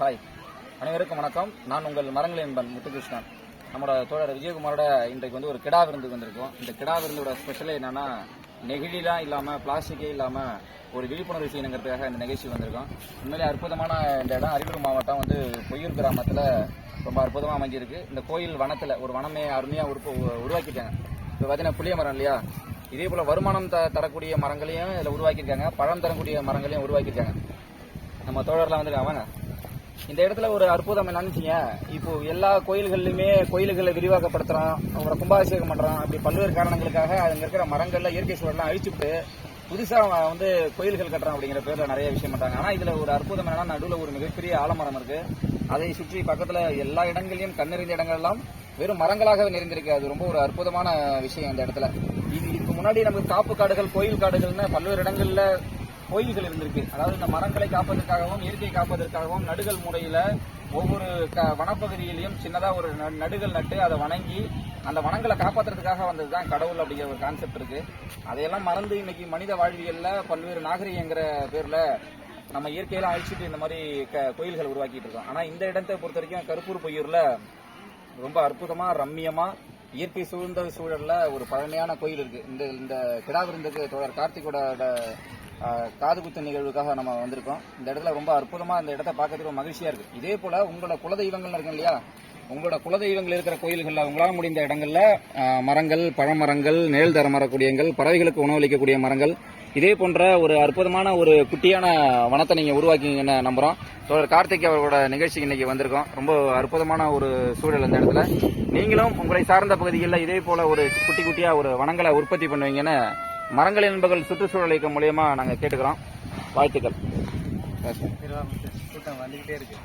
Hi அனைவருக்கும் வணக்கம். நான் உங்கள் மரங்கள் என்பன் முத்துகிருஷ்ணன். நம்மளோட தோழர் விஜயகுமாரோட இன்றைக்கு வந்து ஒரு கிடா விருந்து வந்திருக்கோம். இந்த கிடா விருந்தோட ஸ்பெஷலே என்னன்னா நெகிழிலாம் இல்லாமல் பிளாஸ்டிக்கே இல்லாமல் ஒரு விழிப்புணர்வு செய்யணுங்கிறதுக்காக இந்த நிகழ்ச்சி வந்திருக்கோம். உண்மையிலே அற்புதமான இந்த இடம். அரியலூர் மாவட்டம் வந்து பொய்யூர் கிராமத்தில் ரொம்ப அற்புதமாக அமைஞ்சிருக்கு. இந்த கோயில் வனத்தில் ஒரு வனமே அருமையாக உருப்ப உருவாக்கிட்டாங்க இப்போ பார்த்தீங்கன்னா புளிய மரம் இல்லையா? இதே போல் வருமானம் த தரக்கூடிய மரங்களையும் இதில் உருவாக்கியிருக்காங்க. பழம் தரக்கூடிய மரங்களையும் உருவாக்கியிருக்காங்க. நம்ம தோழர்லாம் வந்துருக்காங்க. வாங்க. இந்த இடத்துல ஒரு அற்புதம் என்னன்னு வச்சுங்க. இப்போ எல்லா கோயில்கள்லையுமே கோயில்களை விரிவாக்கப்படுத்துறோம் அவரை கும்பாபிஷேகம் பண்றோம் அப்படி பல்வேறு காரணங்களுக்காக அங்க இருக்கிற மரங்கள்ல இயற்கை சூழலாம் அழிச்சுட்டு புதுசா வந்து கோயில்கள் கட்டுறான் அப்படிங்கிற பேர்ல நிறைய விஷயம் பண்றாங்க. ஆனா இதுல ஒரு அற்புதம் என்னன்னா நடுவுல ஒரு மிகப்பெரிய ஆலமரம் இருக்கு. அதை சுற்றி பக்கத்துல எல்லா இடங்களையும் கண்ணறிந்த இடங்கள் எல்லாம் வெறும் மரங்களாகவே நிறைந்திருக்கு. அது ரொம்ப ஒரு அற்புதமான விஷயம் அந்த இடத்துல. இது இதுக்கு முன்னாடி நமக்கு காப்பு காடுகள் கோயில் காடுகள்னு பல்வேறு இடங்கள்ல கோயில்கள் இருந்திருக்கு. அதாவது இந்த மரங்களை காப்பதற்காகவும் இயற்கை காப்பதற்காகவும் நடுகள் முறையில ஒவ்வொரு க- வனப்பகுதியிலையும் சின்னதாக ஒரு ந- நடுகள் நட்டு அதை வணங்கி அந்த வனங்களை காப்பாத்துறதுக்காக வந்தது தான் கடவுள் அப்படிங்கிற ஒரு கான்செப்ட் இருக்கு. அதையெல்லாம் மறந்து இன்னைக்கு மனித வாழ்வியல்ல பல்வேறு நாகரிகங்கிற பேர்ல நம்ம இயற்கையெல்லாம் அழிச்சிட்டு இந்த மாதிரி க- கோயில்கள் உருவாக்கிட்டு இருக்கோம். ஆனா இந்த இடத்தை பொறுத்த வரைக்கும் கருப்பூர் பொய்யூர்ல ரொம்ப அற்புதமா ரம்மியமா இயற்கை சூழ்ந்த சூழல்ல ஒரு பழமையான கோயில் இருக்கு. இந்த இந்த கிடாவிருந்துக்கு தொடர் தோழர் கார்த்திகோட காதுகுத்து காது நிகழ்வுக்காக நம்ம வந்திருக்கோம். இந்த இடத்துல ரொம்ப அற்புதமாக இந்த இடத்த பார்க்கறதுக்கு ரொம்ப மகிழ்ச்சியாக இருக்குது இதே போல் உங்களோட குலதெய்வங்கள் இருக்கு இல்லையா? உங்களோட குலதெய்வங்கள் இருக்கிற கோயில்களில் உங்களால் முடிந்த இடங்களில் மரங்கள் பழமரங்கள் நிழல் தர மரக்கூடியங்கள் பறவைகளுக்கு உணவளிக்கக்கூடிய மரங்கள் இதே போன்ற ஒரு அற்புதமான ஒரு குட்டியான வனத்தை நீங்கள் உருவாக்கிங்கன்னு நம்புகிறோம் ஸோ கார்த்திக் அவர்களோட நிகழ்ச்சிக்கு இன்னைக்கு வந்திருக்கோம். ரொம்ப அற்புதமான ஒரு சூழல் அந்த இடத்துல. நீங்களும் உங்களை சார்ந்த பகுதிகளில் இதே போல் ஒரு குட்டி குட்டியாக ஒரு வனங்களை உற்பத்தி பண்ணுவீங்கன்னு மரங்கள் என்பர்கள் சுற்றுச்சூழல் இயக்கம் மூலியமா நாங்க கேட்டுக்கிறோம். வாழ்த்துக்கள். கூட்டம் வந்துகிட்டே இருக்கு.